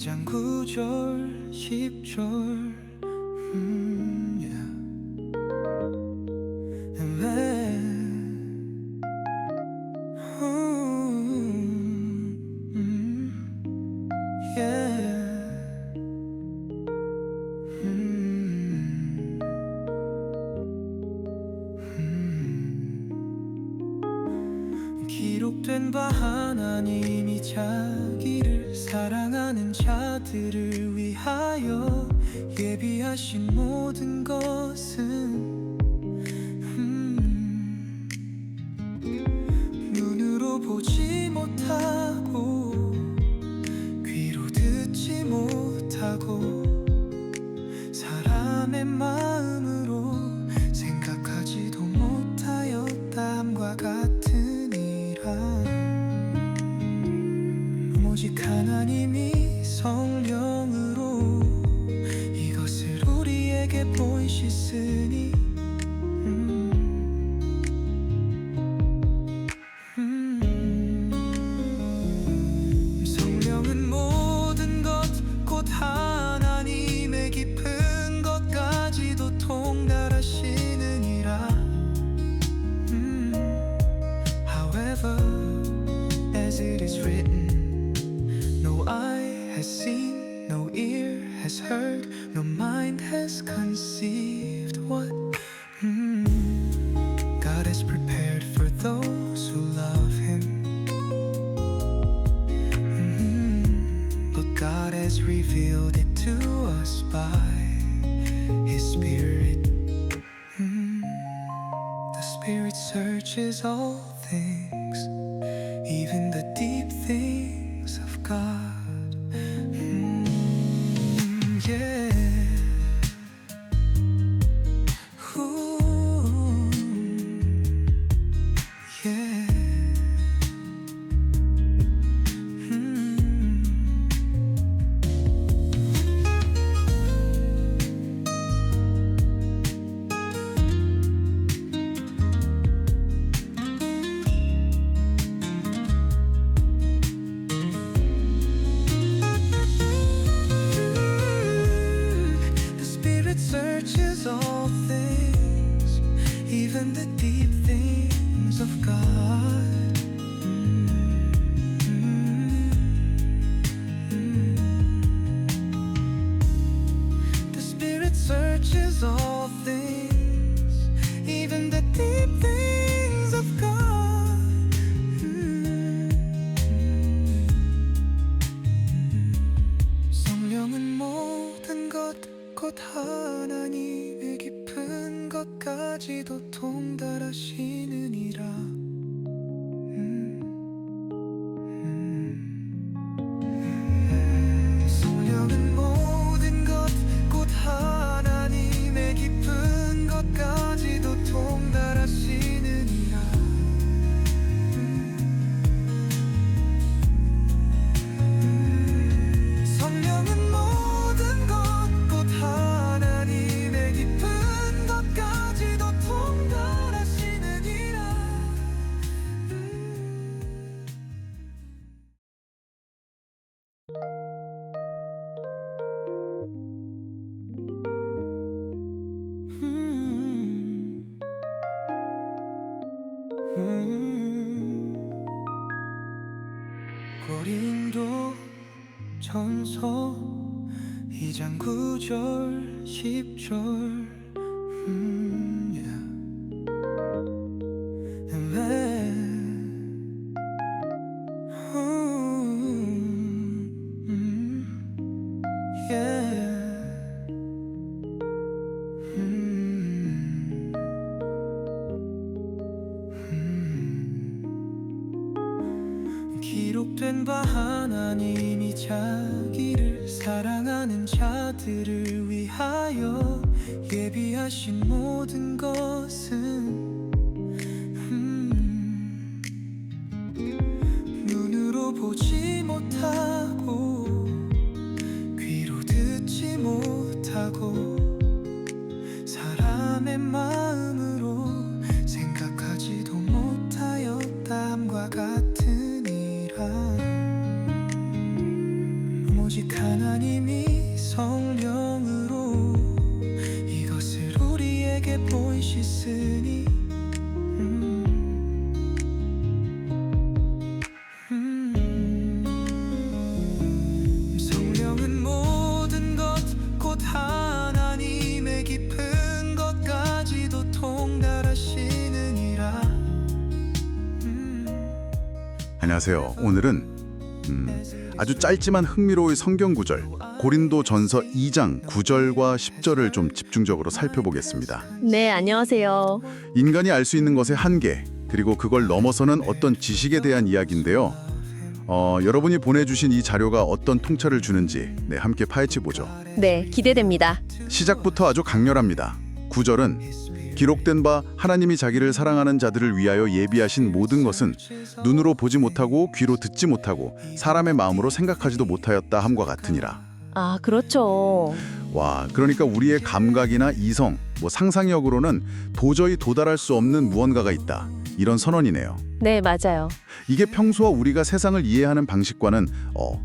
1장 9절 10절. 음, yeah. 왜? 음, 음, 예. 음, 기록된 바 하나님이 잘 사랑하는 자들을 위하여 예비하신 모든 것은 has revealed it to us by His Spirit. Mm. The Spirit searches all things. 음. 고린도 전서 2장 9절 10절 She. 안녕하세요. 오늘은 음, 아주 짧지만 흥미로운 성경 구절 고린도 전서 2장 9절과 10절을 좀 집중적으로 살펴보겠습니다. 네, 안녕하세요. 인간이 알 수 있는 것의 한계 그리고 그걸 넘어서는 어떤 지식에 대한 이야기인데요. 어, 여러분이 보내주신 이 자료가 어떤 통찰을 주는지 네, 함께 파헤쳐 보죠. 네, 기대됩니다. 시작부터 아주 강렬합니다. 9절은 기록된 바 하나님이 자기를 사랑하는 자들을 위하여 예비하신 모든 것은 눈으로 보지 못하고 귀로 듣지 못하고 사람의 마음으로 생각하지도 못하였다 함과 같으니라. 아, 그렇죠. 와, 그러니까 우리의 감각이나 이성, 뭐 상상력으로는 도저히 도달할 수 없는 무언가가 있다. 이런 선언이네요. 네, 맞아요. 이게 평소와 우리가 세상을 이해하는 방식과는 어,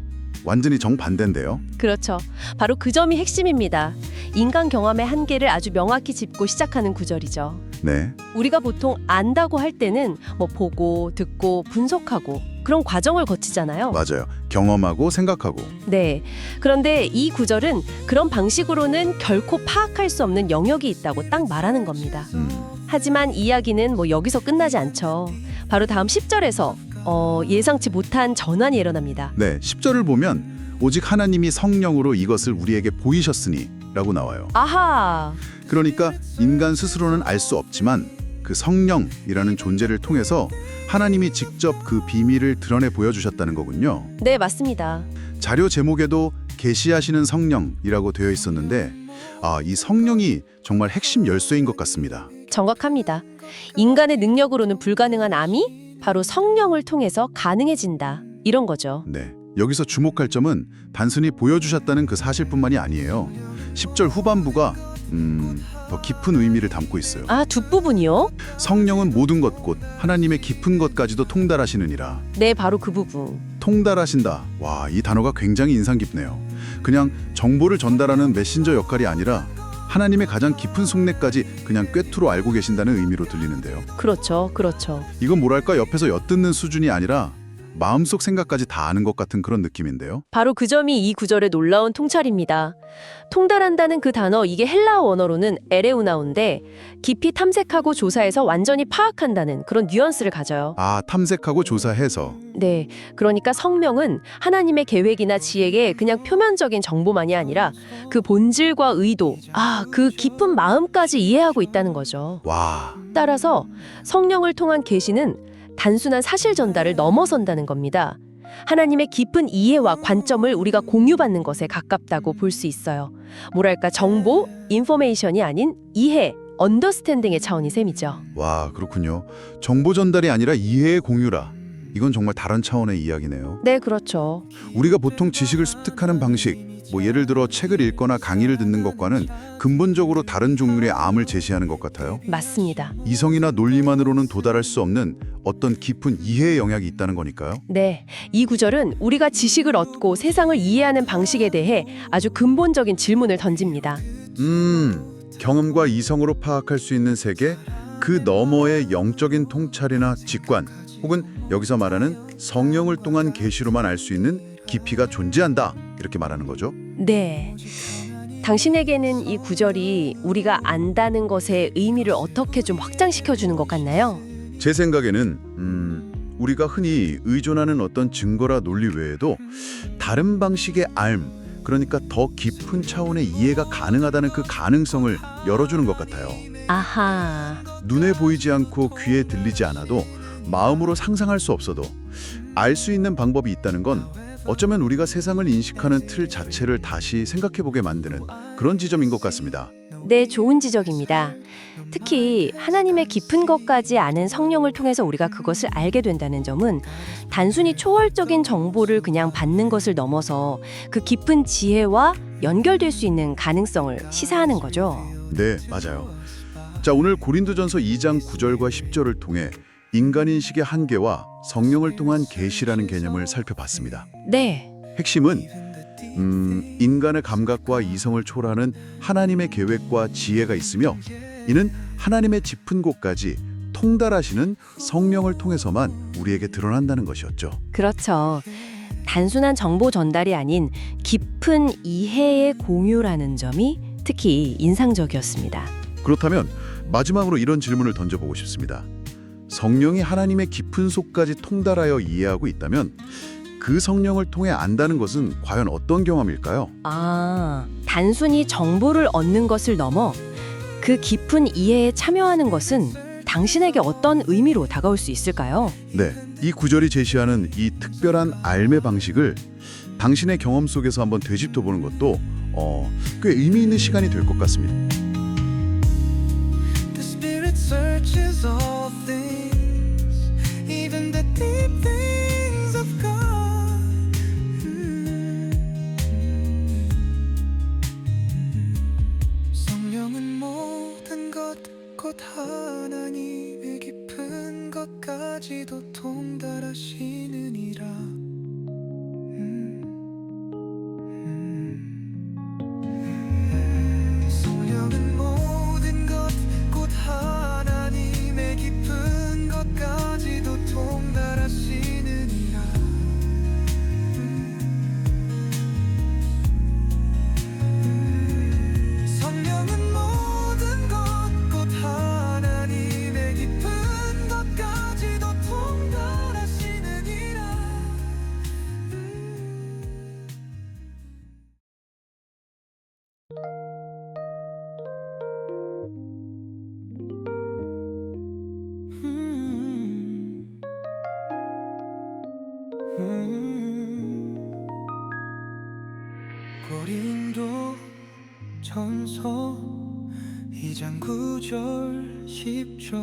완전히 정반대인데요. 그렇죠. 바로 그 점이 핵심입니다. 인간 경험의 한계를 아주 명확히 짚고 시작하는 구절이죠. 네. 우리가 보통 안다고 할 때는 뭐 보고, 듣고, 분석하고 그런 과정을 거치잖아요. 맞아요. 경험하고 생각하고. 네. 그런데 이 구절은 그런 방식으로는 결코 파악할 수 없는 영역이 있다고 딱 말하는 겁니다. 음. 하지만 이야기는 뭐 여기서 끝나지 않죠. 바로 다음 10절에서 어, 예상치 못한 전환이 일어납니다. 네, 10절을 보면 오직 하나님이 성령으로 이것을 우리에게 보이셨으니 라고 나와요. 아하! 그러니까 인간 스스로는 알 수 없지만 그 성령이라는 존재를 통해서 하나님이 직접 그 비밀을 드러내 보여주셨다는 거군요. 네, 맞습니다. 자료 제목에도 계시하시는 성령이라고 되어 있었는데 아, 이 성령이 정말 핵심 열쇠인 것 같습니다. 정확합니다. 인간의 능력으로는 불가능한 암이 바로 성령을 통해서 가능해진다. 이런 거죠. 네. 여기서 주목할 점은 단순히 보여주셨다는 그 사실뿐만이 아니에요. 10절 후반부가 음, 더 깊은 의미를 담고 있어요. 아, 뒷부분이요? 성령은 모든 것 곧 하나님의 깊은 것까지도 통달하시느니라. 네, 바로 그 부분. 통달하신다. 와, 이 단어가 굉장히 인상 깊네요. 그냥 정보를 전달하는 메신저 역할이 아니라 하나님의 가장 깊은 속내까지 그냥 꿰투로 알고 계신다는 의미로 들리는데요. 그렇죠. 그렇죠. 이건 뭐랄까 옆에서 엿듣는 수준이 아니라 마음속 생각까지 다 아는 것 같은 그런 느낌인데요. 바로 그 점이 이 구절의 놀라운 통찰입니다. 통달한다는 그 단어 이게 헬라어 원어로는 에레우나우인데 깊이 탐색하고 조사해서 완전히 파악한다는 그런 뉘앙스를 가져요. 아, 탐색하고 조사해서 네, 그러니까 성명은 하나님의 계획이나 지혜에 그냥 표면적인 정보만이 아니라 그 본질과 의도, 아, 그 깊은 마음까지 이해하고 있다는 거죠. 와, 따라서 성령을 통한 계시는 단순한 사실 전달을 넘어선다는 겁니다. 하나님의 깊은 이해와 관점을 우리가 공유받는 것에 가깝다고 볼 수 있어요. 뭐랄까 정보, 인포메이션이 아닌 이해, 언더스탠딩의 차원이 셈이죠. 와, 그렇군요. 정보 전달이 아니라 이해의 공유라. 이건 정말 다른 차원의 이야기네요. 네, 그렇죠. 우리가 보통 지식을 습득하는 방식, 뭐 예를 들어 책을 읽거나 강의를 듣는 것과는 근본적으로 다른 종류의 암을 제시하는 것 같아요. 맞습니다. 이성이나 논리만으로는 도달할 수 없는 어떤 깊은 이해의 영역이 있다는 거니까요. 네, 이 구절은 우리가 지식을 얻고 세상을 이해하는 방식에 대해 아주 근본적인 질문을 던집니다. 음, 경험과 이성으로 파악할 수 있는 세계, 그 너머의 영적인 통찰이나 직관, 혹은 여기서 말하는 성령을 통한 계시로만 알 수 있는 깊이가 존재한다. 이렇게 말하는 거죠. 네. 당신에게는 이 구절이 우리가 안다는 것의 의미를 어떻게 좀 확장시켜 주는 것 같나요? 제 생각에는 음, 우리가 흔히 의존하는 어떤 증거라 논리 외에도 다른 방식의 알, 그러니까 더 깊은 차원의 이해가 가능하다는 그 가능성을 열어주는 것 같아요. 아하. 눈에 보이지 않고 귀에 들리지 않아도 마음으로 상상할 수 없어도 알 수 있는 방법이 있다는 건 어쩌면 우리가 세상을 인식하는 틀 자체를 다시 생각해보게 만드는 그런 지점인 것 같습니다. 네, 좋은 지적입니다. 특히 하나님의 깊은 것까지 아는 성령을 통해서 우리가 그것을 알게 된다는 점은 단순히 초월적인 정보를 그냥 받는 것을 넘어서 그 깊은 지혜와 연결될 수 있는 가능성을 시사하는 거죠. 네, 맞아요. 자, 오늘 고린도전서 2장 9절과 10절을 통해 인간인식의 한계와 성령을 통한 계시라는 개념을 살펴봤습니다. 네. 핵심은 음, 인간의 감각과 이성을 초월하는 하나님의 계획과 지혜가 있으며 이는 하나님의 짚은 곳까지 통달하시는 성령을 통해서만 우리에게 드러난다는 것이었죠. 그렇죠. 단순한 정보 전달이 아닌 깊은 이해의 공유라는 점이 특히 인상적이었습니다. 그렇다면 마지막으로 이런 질문을 던져보고 싶습니다. 성령이 하나님의 깊은 속까지 통달하여 이해하고 있다면 그 성령을 통해 안다는 것은 과연 어떤 경험일까요? 아, 단순히 정보를 얻는 것을 넘어 그 깊은 이해에 참여하는 것은 당신에게 어떤 의미로 다가올 수 있을까요? 네, 이 구절이 제시하는 이 특별한 알매 방식을 당신의 경험 속에서 한번 되짚어 보는 것도 어, 꽤 의미 있는 시간이 될 것 같습니다. searches all things, even the deep things of God. 성령은 모든 것, 곧 하나님 전서 2장 9절 10절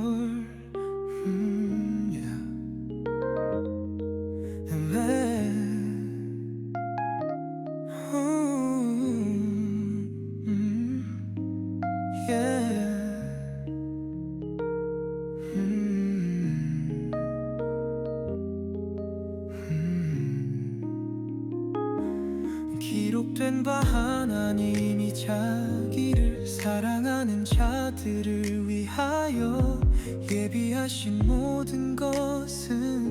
음, yeah. 네. 음, 음, yeah. 음, 음. 기록된 바 하나님이 자기를 사랑하는 자들을 위하여 예비하신 모든 것은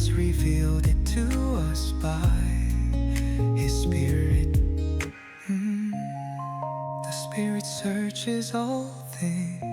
has revealed it to us by His Spirit. Mm, The Spirit searches all things,